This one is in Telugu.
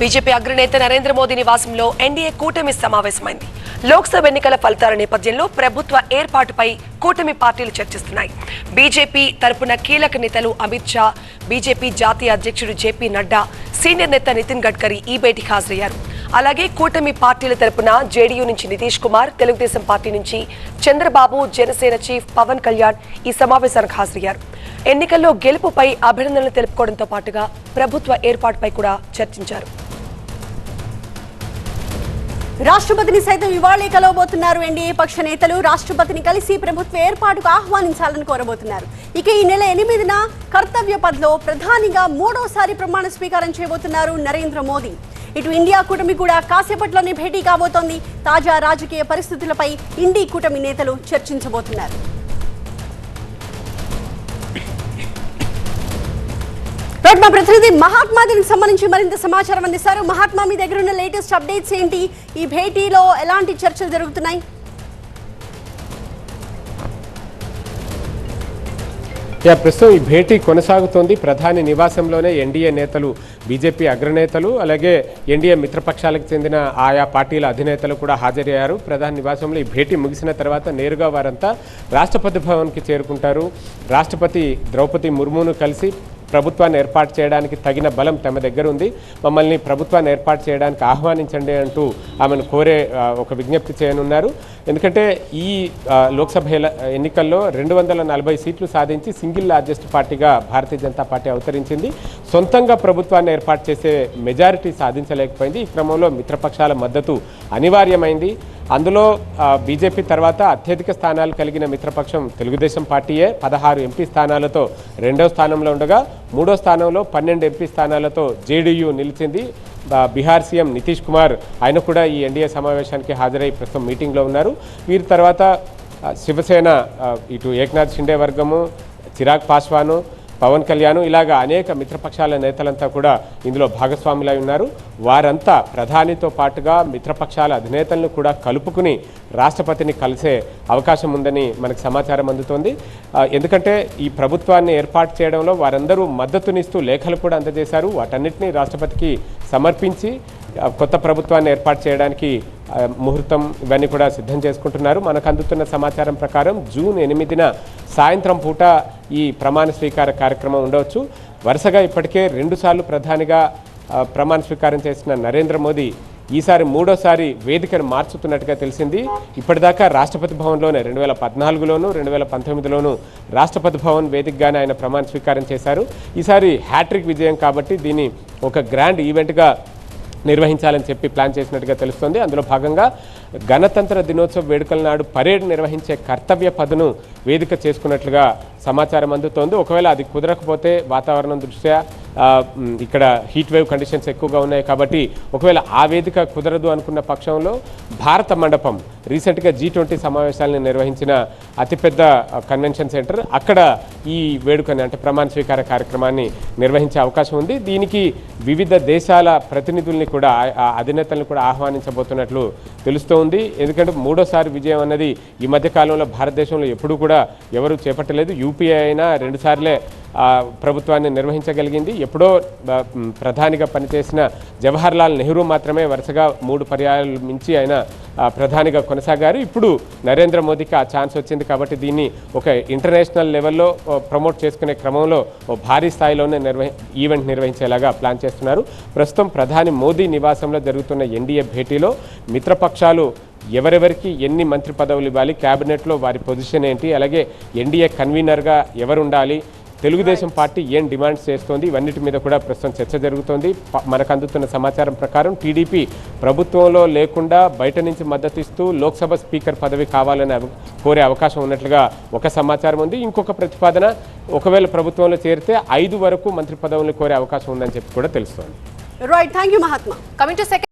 బీజేపీ అగ్రనేత నరేంద్ర మోదీ నివాసంలో ఎన్డీఏ కూటమి సమావేశమైంది. లోక్సభ ఎన్నికల ఫలితాల నేపథ్యంలో ప్రభుత్వ ఏర్పాటుపై కూటమి పార్టీలు చర్చిస్తున్నాయి. బీజేపీ తరపున కీలక నేతలు అమిత్ షా బీజేపీ జాతీయ అధ్యక్షుడు జేపీ నడ్డా సీనియర్ నేత నితిన్ గడ్కరీ ఈ భేటీకి హాజరయ్యారు. అలాగే కూటమి పార్టీల తరపున జేడీయూ నుంచి నితీష్ కుమార్ తెలుగుదేశం పార్టీ నుంచి చంద్రబాబు జనసేన చీఫ్ పవన్ కళ్యాణ్ ఈ సమావేశానికి హాజరయ్యారు. ఎన్నికల్లో గెలుపుపై అభినందనలు తెలుపుకోవడంతో పాటుగా ప్రభుత్వ ఏర్పాటుపై కూడా చర్చించారు. రాష్ట్రపతిని సైతం ఇవాళే కలవబోతున్నారు ఎన్డీఏ పక్ష నేతలు. రాష్ట్రపతిని కలిసి ప్రభుత్వ ఏర్పాటుకు ఆహ్వానించాలని కోరబోతున్నారు. ఇక ఈ నెల ఎనిమిదిన కర్తవ్య పథ్లో ప్రధానిగా మూడోసారి ప్రమాణ స్వీకారం చేయబోతున్నారు నరేంద్ర మోదీ. ఇటు ఇండియా కూటమి కూడా కాసేపట్లోనే భేటీ కాబోతోంది. తాజా రాజకీయ పరిస్థితులపై ఇండీ కూటమి నేతలు చర్చించబోతున్నారు. రైట్ మా ప్రతినిధి మహాత్మా దీనికి సంబంధించి మరింత సమాచారం అందిస్తారు. మహాత్మా మీ దగ్గర ఉన్న లేటెస్ట్ అప్డేట్స్ ఏంటి? ఈ భేటీలో ఎలాంటి చర్చలు జరుగుతున్నాయి? యా ప్రస్తుతం ఈ భేటీ కొనసాగుతోంది. ప్రధాని నివాసంలోనే ఎన్డీఏ నేతలు బీజేపీ అగ్రనేతలు అలాగే ఎన్డీఏ మిత్రపక్షాలకు చెందిన ఆయా పార్టీల అధినేతలు కూడా హాజరయ్యారు. ప్రధాని నివాసంలో ఈ భేటీ ముగిసిన తర్వాత నేరుగా వారంతా రాష్ట్రపతి భవన్కి చేరుకుంటారు. రాష్ట్రపతి ద్రౌపది ముర్మును కలిసి ప్రభుత్వాన్ని ఏర్పాటు చేయడానికి తగిన బలం తమ దగ్గర ఉంది. మమ్మల్ని ప్రభుత్వాన్ని ఏర్పాటు చేయడానికి ఆహ్వానించండి అంటూ ఆమెను కోరే ఒక విజ్ఞప్తి చేయనున్నారు. ఎందుకంటే ఈ లోక్సభ ఎన్నికల్లో రెండు వందల నలభై సీట్లు సాధించి సింగిల్ లార్జెస్ట్ పార్టీగా భారతీయ జనతా పార్టీ అవతరించింది. సొంతంగా ప్రభుత్వాన్ని ఏర్పాటు చేసే మెజారిటీ సాధించలేకపోయింది. ఈ క్రమంలో మిత్రపక్షాల మద్దతు అనివార్యమైంది. అందులో బీజేపీ తర్వాత అత్యధిక స్థానాలు కలిగిన మిత్రపక్షం తెలుగుదేశం పార్టీయే. పదహారు ఎంపీ స్థానాలతో రెండో స్థానంలో ఉండగా మూడో స్థానంలో పన్నెండు ఎంపీ స్థానాలతో జేడీయూ నిలిచింది. బీహార్ సీఎం నితీష్ కుమార్ ఆయన కూడా ఈ ఎన్డీఏ సమావేశానికి హాజరై ప్రస్తుతం మీటింగ్లో ఉన్నారు. వీరి తర్వాత శివసేన ఇటు ఏక్నాథ్ షిండే వర్గము చిరాగ్ పాస్వాను పవన్ కళ్యాణ్ ఇలాగా అనేక మిత్రపక్షాల నేతలంతా కూడా ఇందులో భాగస్వాములై ఉన్నారు. వారంతా ప్రధానితో పాటుగా మిత్రపక్షాల అధినేతలను కూడా కలుపుకుని రాష్ట్రపతిని కలిసే అవకాశం ఉందని మనకు సమాచారం అందుతోంది. ఎందుకంటే ఈ ప్రభుత్వాన్ని ఏర్పాటు చేయడంలో వారందరూ మద్దతునిస్తూ లేఖలు కూడా అందజేశారు. వాటన్నిటినీ రాష్ట్రపతికి సమర్పించి కొత్త ప్రభుత్వాన్ని ఏర్పాటు చేయడానికి ముహూర్తం ఇవన్నీ కూడా సిద్ధం చేసుకుంటున్నారు. మనకు అందుతున్న సమాచారం ప్రకారం జూన్ ఎనిమిదిన సాయంత్రం పూట ఈ ప్రమాణ స్వీకార కార్యక్రమం ఉండవచ్చు. వరుసగా ఇప్పటికే రెండుసార్లు ప్రధానిగా ప్రమాణ స్వీకారం చేసిన నరేంద్ర మోదీ ఈసారి మూడోసారి వేదికను మార్చుతున్నట్టుగా తెలిసింది. ఇప్పటిదాకా రాష్ట్రపతి భవన్లోనే రెండు వేల పద్నాలుగులోను రెండు వేల పంతొమ్మిదిలోను రాష్ట్రపతి భవన్ వేదికగానే ఆయన ప్రమాణ స్వీకారం చేశారు. ఈసారి హ్యాట్రిక్ విజయం కాబట్టి దీన్ని ఒక గ్రాండ్ ఈవెంట్గా నిర్వహించాలని చెప్పి ప్లాన్ చేసినట్టుగా తెలుస్తోంది. అందులో భాగంగా గణతంత్ర దినోత్సవ వేడుకల నాడు పరేడ్ నిర్వహించే కర్తవ్య పదను వేదిక చేసుకున్నట్లుగా సమాచారం అందుతోంది. ఒకవేళ అది కుదరకపోతే వాతావరణం దృష్ట్యా ఇక్కడ హీట్ వేవ్ కండిషన్స్ ఎక్కువగా ఉన్నాయి కాబట్టి ఒకవేళ ఆ వేదిక కుదరదు అనుకున్న పక్షంలో భారత మండపం రీసెంట్గా జీ ట్వంటీ సమావేశాలను నిర్వహించిన అతిపెద్ద కన్వెన్షన్ సెంటర్ అక్కడ ఈ వేడుకని అంటే ప్రమాణ స్వీకార కార్యక్రమాన్ని నిర్వహించే అవకాశం ఉంది. దీనికి వివిధ దేశాల ప్రతినిధుల్ని కూడా ఆ- అధినేతలను కూడా ఆహ్వానించబోతున్నట్లు తెలుస్తోంది. ఎందుకంటే మూడోసారి విజయం అన్నది ఈ మధ్యకాలంలో భారతదేశంలో ఎప్పుడూ కూడా ఎవరు చేపట్టలేదు. యూపీఐ అయినా రెండుసార్లే ప్రభుత్వాన్ని నిర్వహించగలిగింది. ఎప్పుడో ప్రధానిగా పనిచేసిన జవహర్లాల్ నెహ్రూ మాత్రమే వరుసగా మూడు పర్యాయాలు మించి ఆయన ప్రధానిగా కొనసాగారు. ఇప్పుడు నరేంద్ర మోదీకి ఆ ఛాన్స్ వచ్చింది కాబట్టి దీన్ని ఒక ఇంటర్నేషనల్ లెవెల్లో ప్రమోట్ చేసుకునే క్రమంలో ఓ భారీ స్థాయిలోనే నిర్వహి ఈవెంట్ నిర్వహించేలాగా ప్లాన్ చేస్తున్నారు. ప్రస్తుతం ప్రధాని మోదీ నివాసంలో జరుగుతున్న ఎన్డీఏ భేటీలో మిత్రపక్షాలు ఎవరెవరికి ఎన్ని మంత్రి పదవులు ఇవ్వాలి క్యాబినెట్లో వారి పొజిషన్ ఏంటి అలాగే ఎన్డీఏ కన్వీనర్గా ఎవరు ఉండాలి తెలుగుదేశం పార్టీ ఏం డిమాండ్స్ చేస్తోంది ఇవన్నిటి మీద కూడా ప్రస్తుతం చర్చ జరుగుతోంది. ప- మనకు అందుతున్న సమాచారం ప్రకారం టీడీపీ ప్రభుత్వంలో లేకుండా బయట నుంచి మద్దతు ఇస్తూ లోక్సభ స్పీకర్ పదవి కావాలని కోరే అవకాశం ఉన్నట్లుగా ఒక సమాచారం ఉంది. ఇంకొక ప్రతిపాదన ఒకవేళ ప్రభుత్వంలో చేరితే ఐదు వరకు మంత్రి పదవులను కోరే అవకాశం ఉందని చెప్పి కూడా తెలుస్తోంది. Right thank you Mahatma